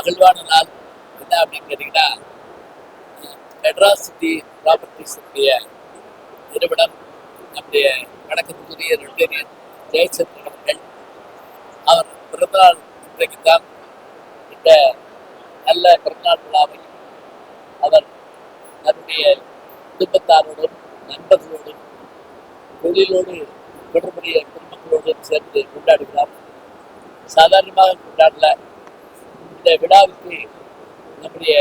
மகிழ்வான நாள் என்ன அப்படின்னு கேட்டிங்கன்னா மெட்ராஸ் சிட்டி ப்ராப்பர்ட்டிஸுடைய நிறுவனம் நம்முடைய வணக்கத்துக்குரிய ரொட்டேரியன் ஜெயச்சந்திரன் அவர்கள் அவர் பிறந்தநாள் இன்றைக்கு தான் இந்த நல்ல பிறந்தநாள் விழாவை அவர் தன்னுடைய குடும்பத்தாரோடும் நண்பர்களோடும் தொழிலோடு தொடர்புடைய குடும்பங்களோடும் சேர்ந்து கொண்டாடுகிறார். சாதாரணமாக கொண்டாடல. இந்த விழாவுக்கு நம்முடைய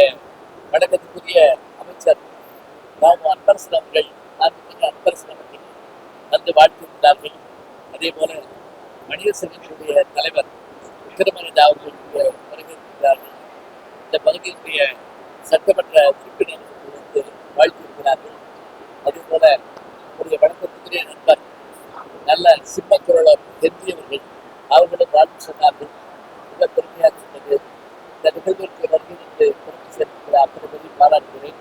வணக்கத்துக்குரிய அமைச்சர் ராமு அன்பரசன் அவர்கள் மாண்புமிகு அன்பரசன் அவர்கள் வந்து வாழ்த்திருந்தார்கள் அதே போல மனித சங்கங்களுடைய தலைவர் திருமணி அவர்களுடைய வருகிறார்கள் இந்த பகுதியினுடைய சட்டமன்ற உறுப்பினர்கள் வந்து வாழ்த்தியிருக்கிறார்கள் அதே போல நம்முடைய வணக்கத்துக்குரிய நண்பர் நல்ல சிம்மக்குரலம் தெரிஞ்சவர்கள் அவர்களும் வாழ்த்து சொன்னார்கள் மிக பெருமையாக இருந்தது இந்த நிகழ்விற்கு வருகிறது கொண்டு சேர்க்கிற அத்தனை பேரையும் பாராட்டுகிறேன்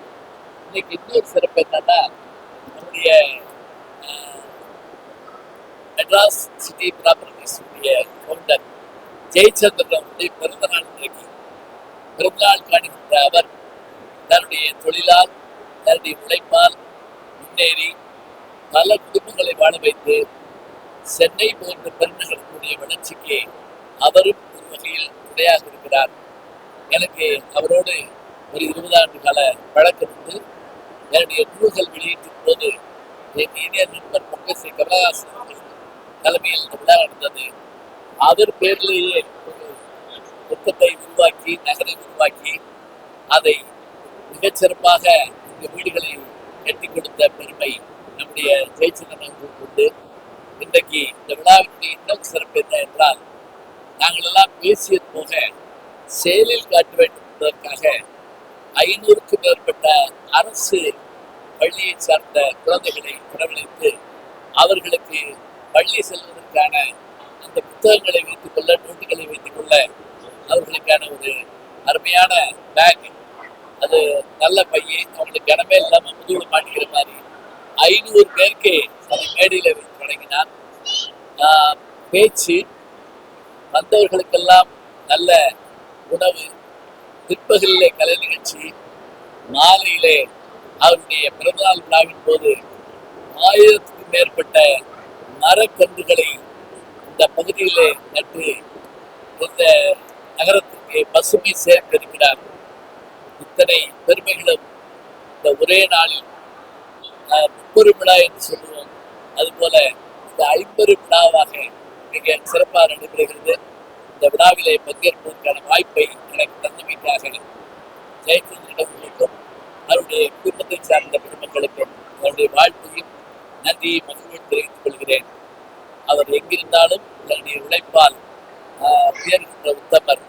இன்னைக்கு சிறப்பு என்னன்னா நம்முடைய மெட்ராஸ் சிட்டி ப்ராப்பர்ட்டிஸ் கவுண்டர் ஜெயச்சந்திரன் அவருடைய பிறந்த நாள் இன்றைக்கு பிறந்தநாள் காணுகின்ற அவர் தன்னுடைய தொழிலால் தன்னுடைய உழைப்பால் முன்னேறி பல குடும்பங்களை வாழ வைத்து சென்னை போன்ற பெருநகரத்தினுடைய வளர்ச்சிக்கு அவரும் ஒரு வகையில் துணையாக இருக்கிறார். எனக்கு அவரோடு ஒரு இருபது ஆண்டு கால வழக்கம் உண்டு. என்னுடைய நூல்கள் வெளியீட்டின் போது என் இனிய நண்பர் பங்கசை கமலஹாசன் தலைமையில் இந்த விழா நடந்தது. அவர் பேரிலேயே ஒரு உருவாக்கி நகரை உருவாக்கி அதை மிகச்சிறப்பாக இந்த வீடுகளை கட்டி கொடுத்த பெருமை நம்முடைய ஜெயச்சந்திரனுக்கு உண்டு. இன்றைக்கு இந்த விழாவினுடைய இன்னும் சிறப்பு என்ன என்றால் நாங்கள் எல்லாம் பேசியது போக செயலில் காட்ட வேண்டும் என்பதற்காக ஐநூறுக்கு மேற்பட்ட அரசு பள்ளியை சார்ந்த குழந்தைகளை வரவழைத்து அவர்களுக்கு பள்ளி செல்வதற்கான அந்த புத்தகங்களை வைத்துக் கொள்ள நோட்டுகளை வைத்துக் கொள்ள அவர்களுக்கான ஒரு அருமையான பேக் அது நல்ல பையன் அவங்களுக்கு இடமே இல்லாம முதுகுல மாட்டிக்கிற மாதிரி. ஐநூறு பேருக்கு அதை மேடையில தொடங்கினார் ஆஹ் பேச்சு வந்தவர்களுக்கெல்லாம் நல்ல உணவு பிற்பகலிலே கலை நிகழ்ச்சி. மாலையிலே அவருடைய பிறந்தநாள் விழாவின் போது ஆயிரத்துக்கும் மேற்பட்ட மரக்கன்றுகளை இந்த பகுதியிலே நட்டு இந்த நகரத்திற்கு பசுமை சேர்த்திருக்கிறார் இத்தனை பெருமைகளும் இந்த ஒரே நாளில் ஆஹ், முப்பெரு விழா என்று சொல்லுவோம். அதுபோல இந்த ஐம்பெரு விழாவாக மிக சிறப்பாக நடைபெறுகிறது. இந்த விழாவிலே பங்கேற்பதற்கான வாய்ப்பை எனக்கு தந்தமைக்காக ஜெயச்சந்திரனுக்கும் அவருடைய குடும்பத்தை சார்ந்த குடும்பங்களுக்கும் அவருடைய வாழ்க்கையும் நன்றியை மகிழ்வோடு தெரிவித்துக் கொள்கிறேன். அவர் எங்கிருந்தாலும் தன்னுடைய உழைப்பால் உயர்கின்ற உத்தமர்.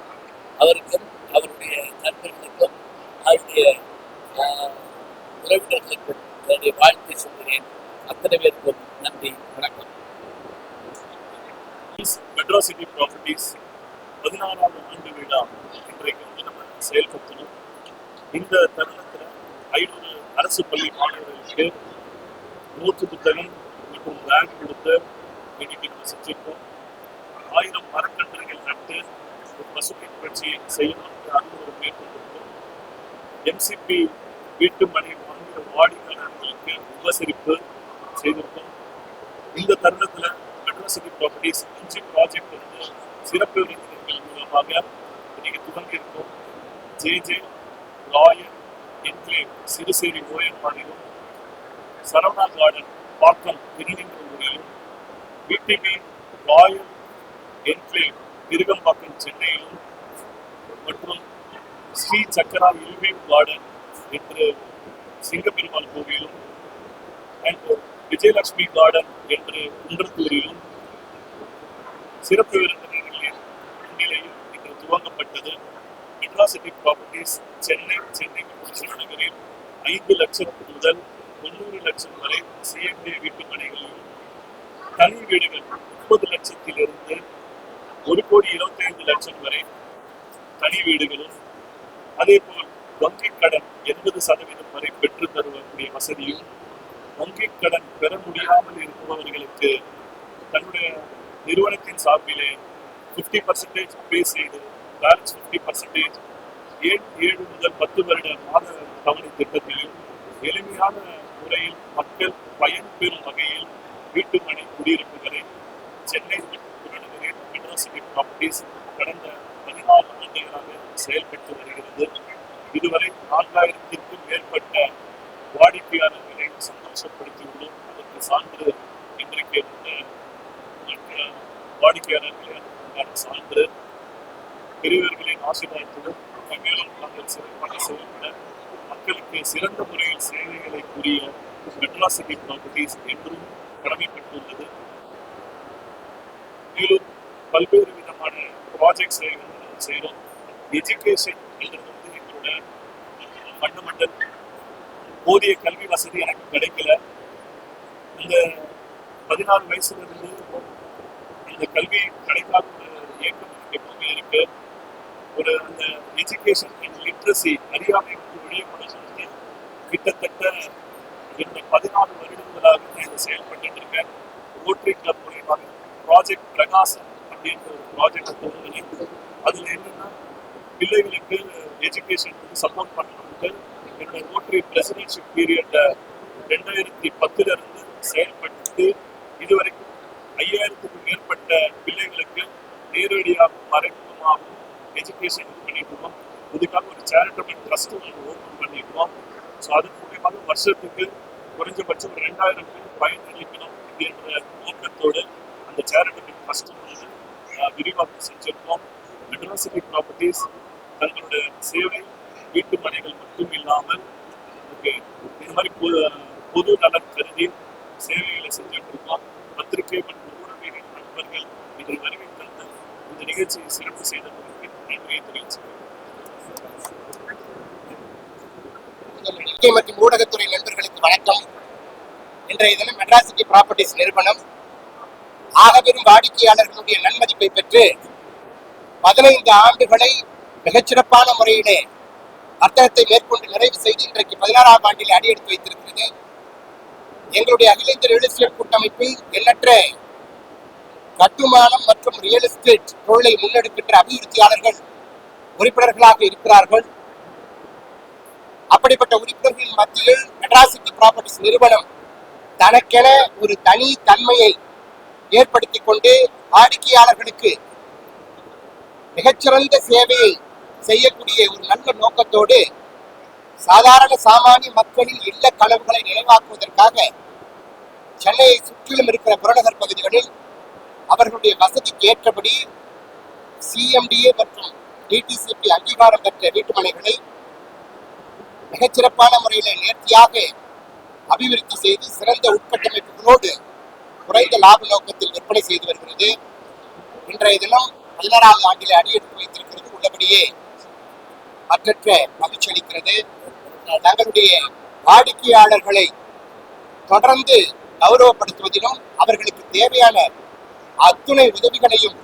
அவருக்கும் அவருடைய நண்பர்களுக்கும் அவருடைய உறவினர்களுக்கும் என்னுடைய வாழ்த்தை சொல்கிறேன். அத்தனை பேருக்கும் நன்றி வணக்கம். மெட்ரோ சிட்டி ப்ராப்பர்ட்டிஸ் பதினாறாவது ஆண்டு விழா இன்றைக்கு வந்து நம்ம செயல்படுத்தணும் இந்த தருணத்தில் ஐநூறு அரசு பள்ளி மாணவர்களுக்கு நூற்று புத்தகம் மற்றும் ரேங்க் கொடுத்து இன்னைக்கு நம்ம செஞ்சிருக்கோம். ஆயிரம் மரக்கன்றுகள் நட்டு ஒரு பசுமை புரட்சியை செய்யணும்னு அனுமதி மேற்கொண்டிருக்கோம். எம்சிபி வீட்டு மனை வாங்குகிற வாடிக்கையாளர்களுக்கு உபசரிப்பு செய்திருக்கோம். இந்த தருணத்துல மெட்ரோ சிட்டி ப்ராப்பர்ட்டிஸ் அஞ்சு ப்ராஜெக்ட் வந்து சிறப்பு விருந்தினர்கள் மூலமாக இன்னைக்கு துவங்கி J J lawyer enclave Siruseri ஓயம்பாடியிலும் Saravana garden Pakkam திருநெல்வேலியிலும் பிடிபி ராயல் என்க்ளேவ் திருகம்பாக்கம் சென்னையிலும் மற்றும் ஸ்ரீ சக்கரா இல்வே கார்டன் என்று சிங்கப்பெருமாள் கோவிலும் அண்ட் விஜயலட்சுமி கார்டன் என்று குன்றத்தூரிலும் சிறப்பு விருந்தினர்களின் துவங்கப்பட்டது மெட்ராசிட்டி ப்ராப்பர்ட்டிஸ் சென்னை சென்னை நகரில் ஐந்து லட்சம் முதல் தொண்ணூறு லட்சம் வரை சிஎம்டி வீட்டு மனைகளிலும் தனி வீடுகள் முப்பது லட்சத்திலிருந்து ஒரு கோடி இருபத்தி ஐந்து லட்சம் வரை தனி வீடுகளும் அதே போல் வங்கிக் கடன் எண்பது சதவீதம் வரை பெற்று தருவக்கூடிய வசதியும் வங்கிக் கடன் பெற முடியாமல் இருப்பவர்களுக்கு தன்னுடைய நிறுவனத்தின் சார்பிலே ஃபிஃப்டி பர்சன்டேஜ் பே செய்து பேலன்ஸ் ஃபிஃப்டி பர்சன்டேஜ் ஏழு ஏழு முதல் பத்து வருட மாத தவணை திட்டத்திலும் எளிமையான முறையில் மக்கள் பயன்பெறும் வகையில் வீட்டுமனை குடியிருப்புகளை சென்னை புறநகரில் யூனிவர்சிட்டி ப்ராப்பர்ட்டிஸ் கடந்த பதினாறு ஆண்டுகளாக செயல்பட்டு வருகிறது. இதுவரை நான்காயிரத்திற்கும் மேற்பட்ட வாடிக்கையாளர்களை சந்தோஷப்படுத்தியுள்ளோம். அதற்கு சான்று இன்றைக்கு இந்த வாடிக்கையாளர்களை சான்று பெரியவர்களின் ஆசீர்வாதத்துடன் மேலும் நாங்கள் சிறப்பாக செயல்பட மக்களுக்கு சிறந்த முறையில் சேவைகளை புரிய மெட்ராசிட்டி ப்ராப்பர்ட்டிஸ் என்றும் கடமைப்பட்டுள்ளது. மேலும் பல்வேறு விதமான ப்ராஜெக்ட்ஸ் செய்கிறோம் எஜுகேஷன் வந்து எங்களோட ஃபண்டமெண்டல் போதிய கல்வி வசதி எனக்கு கிடைக்கல. இந்த பதினாறு வயசுல இருந்து அந்த கல்வி கிடைக்காத இயக்கம் எப்பவுமே இருக்கு. ஒரு அந்த எஜுகேஷன் அண்ட் லிட்ரஸி அறியாமை வந்து வெளியே கொண்டு கிட்டத்தட்ட இந்த பதினாலு வருடங்களாக நான் இதை செயல்பட்டு இருக்கேன் ரோட்டரி கிளப் மூலியமாக ப்ராஜெக்ட் பிரகாசம் அப்படின்ற ஒரு ப்ராஜெக்ட் துவங்கினேன் அதுல என்னன்னா பிள்ளைகளுக்கு எஜுகேஷன் சப்போர்ட் பண்ணணும்ட்டு என்னோட ரோட்டரி பிரசிடென்ஷிப் பீரியட்ல ரெண்டாயிரத்தி பத்துல இருந்து செயல்பட்டு இதுவரைக்கும் ஐயாயிரத்துக்கும் மேற்பட்ட பிள்ளைகளுக்கு நேரடியாகவும் மறைமுகமாகவும் எஜுகேஷன் இது பண்ணிட்டு இதுக்காக ஒரு சேரிட்டபிள் ட்ரஸ்ட் ஒன்று ஓப்பன் பண்ணியிருக்கோம் ஸோ அது மூலியமாக வருஷத்துக்கு குறைஞ்சபட்சம் ஒரு ரெண்டாயிரம் பேர் பயனளிக்கணும் அப்படின்ற நோக்கத்தோடு அந்த சேரிட்டபிள் ட்ரஸ்ட் வந்து விரிவாக்கம் செஞ்சிருக்கோம். மெட்ராசிட்டி ப்ராப்பர்ட்டிஸ் தங்களுடைய சேவை வீட்டு மனைகள் மட்டும் இல்லாமல் ஓகே இது மாதிரி பொது பொது நலன் கருதி சேவைகளை செஞ்சுட்டு இருக்கோம் பத்திரிகை மற்றும் ஊடக நண்பர்கள் இதை வருகை தந்து இந்த நிகழ்ச்சியை சிறப்பு பத்திரிகை மற்றும் ஊடகத்துறை நண்பர்களுக்கு வணக்கம். இன்றைய தினம் மெட்ராசிட்டி ப்ராப்பர்ட்டிஸ் நிறுவனம் ஆகப்பெரும் வாடிக்கையாளர்களுடைய நன்மதிப்பை பெற்று பதினைந்து ஆண்டுகளை மிகச்சிறப்பான முறையிலே வர்த்தகத்தை மேற்கொண்டு நிறைவு செய்து இன்றைக்கு பதினாறாம் ஆண்டில் அடியெடுத்து வைத்திருக்கிறது. எங்களுடைய அகில இந்திய ரியல் எஸ்டேட் கூட்டமைப்பில் எண்ணற்ற கட்டுமானம் மற்றும் ரியல் எஸ்டேட் தொழிலை முன்னெடுக்கின்ற அபிவிருத்தியாளர்கள் உறுப்பினர்களாக இருக்கிறார்கள். அப்படிப்பட்ட உறுப்பினர்களின் மத்தியில் மெட்ராசிட்டி ப்ராப்பர்ட்டிஸ் நிறுவனம் தனக்கென ஒரு தனி தன்மையை ஏற்படுத்திக் கொண்டு வாடிக்கையாளர்களுக்கு மிகச்சிறந்த சேவையை செய்யக்கூடிய ஒரு நல்ல நோக்கத்தோடு சாதாரண சாமானிய மக்களின் இல்ல கனவுகளை நினைவாக்குவதற்காக சென்னையை சுற்றிலும் இருக்கிற புறநகர் பகுதிகளில் அவர்களுடைய வசதிக்கு ஏற்றபடி சிஎம்டிஏ மற்றும் டிடிசிபி அங்கீகாரம் பெற்ற வீட்டுமனைகளை மிகச்சிறப்பான முறையில் நேர்த்தியாக அபிவிருத்தி செய்து சிறந்த உட்கட்டமைப்புகளோடு குறைந்த லாப நோக்கத்தில் விற்பனை செய்து வருகிறது. இன்றைய தினம் பதினாறாவது ஆண்டிலே அடியெடுத்து வைத்திருக்கிறது. உள்ளபடியே மற்றற்ற மகிழ்ச்சி அளிக்கிறது. தங்களுடைய வாடிக்கையாளர்களை தொடர்ந்து கௌரவப்படுத்துவதிலும் அவர்களுக்கு தேவையான அத்துணை உதவிகளையும்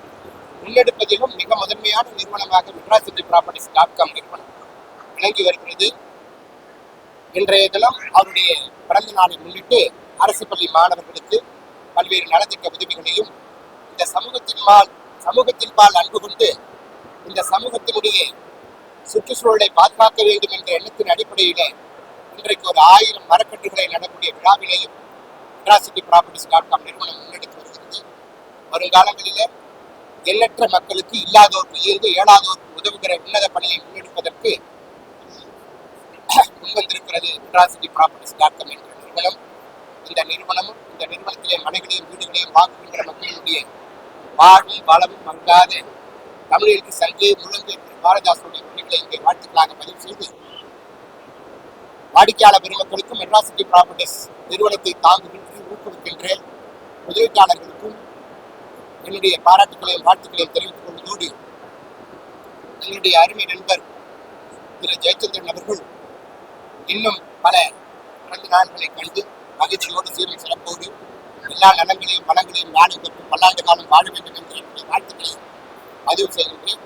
முன்னெடுப்பதிலும் மிக முதன்மையான நிறுவனமாக மெட்ராசிட்டி ப்ராப்பர்ட்டிஸ் டாட் காம் நிறுவனம் விளங்கி வருகிறது. இன்றைய தினம் அவருடைய பிறந்த நாளை முன்னிட்டு அரசு பள்ளி மாணவர்களுக்கு பல்வேறு நலத்திட்ட உதவிகளையும் இந்த சமூகத்தின் பால் சமூகத்தின் பால் அன்பு கொண்டு இந்த சமூகத்தினுடைய சுற்றுச்சூழலை பாதுகாக்க வேண்டும் என்ற எண்ணத்தின் அடிப்படையிலே இன்றைக்கு ஒரு ஆயிரம் மரக்கன்றுகளை நடக்கூடிய விழாவினையும் மெட்ராசிட்டி ப்ராப்பர்ட்டிஸ் டாட் காம் நிறுவனம் முன்னெடுத்து வருங்காலங்களிலே எண்ணற்ற மக்களுக்கு இல்லாதோருக்கு இயந்து இயலாதோருக்கு உதவுகிற உன்னத பணியை முன்னெடுப்பதற்கு முன்வந்திருக்கிறது மெட்ராசிட்டி ப்ராப்பர்ட்டிஸ் டாட் காம் என்ற நிறுவனம். இந்த நிறுவனமும் இந்த நிறுவனத்திலே மனைகளையும் வீடுகளையும் வாங்குகின்ற மக்களுடைய வாழ்வும் வளமும் மங்காத தமிழருக்கு சங்கே முழங்கு திரு பாரதாசுடைய மொழிகளை இங்கே வாழ்த்துக்களாக பதிவு செய்து வாடிக்கையாளர் பெருமக்களுக்கும் மெட்ராசிட்டி ப்ராப்பர்ட்டிஸ் நிறுவனத்தை தாங்குகின்ற ஊக்குவிக்கின்ற முதலீட்டாளர்களுக்கும் என்னுடைய பாராட்டுகளையும் வாழ்த்துக்களையும் தெரிவித்துக் கொள்வதோடு என்னுடைய அருமை நண்பர் திரு ஜெயச்சந்திரன் அவர்கள் இன்னும் பல பிறந்த நாள்களை கண்டு மகிழ்ச்சியோடு சீரும் சிறப்போடு எல்லா நலங்களையும் வளங்களையும் நாடு பெற்று பல்லாண்டு காலம் வாழ வேண்டும் என்று என்னுடைய வாழ்த்துக்களை பதிவு செய்கின்றேன்.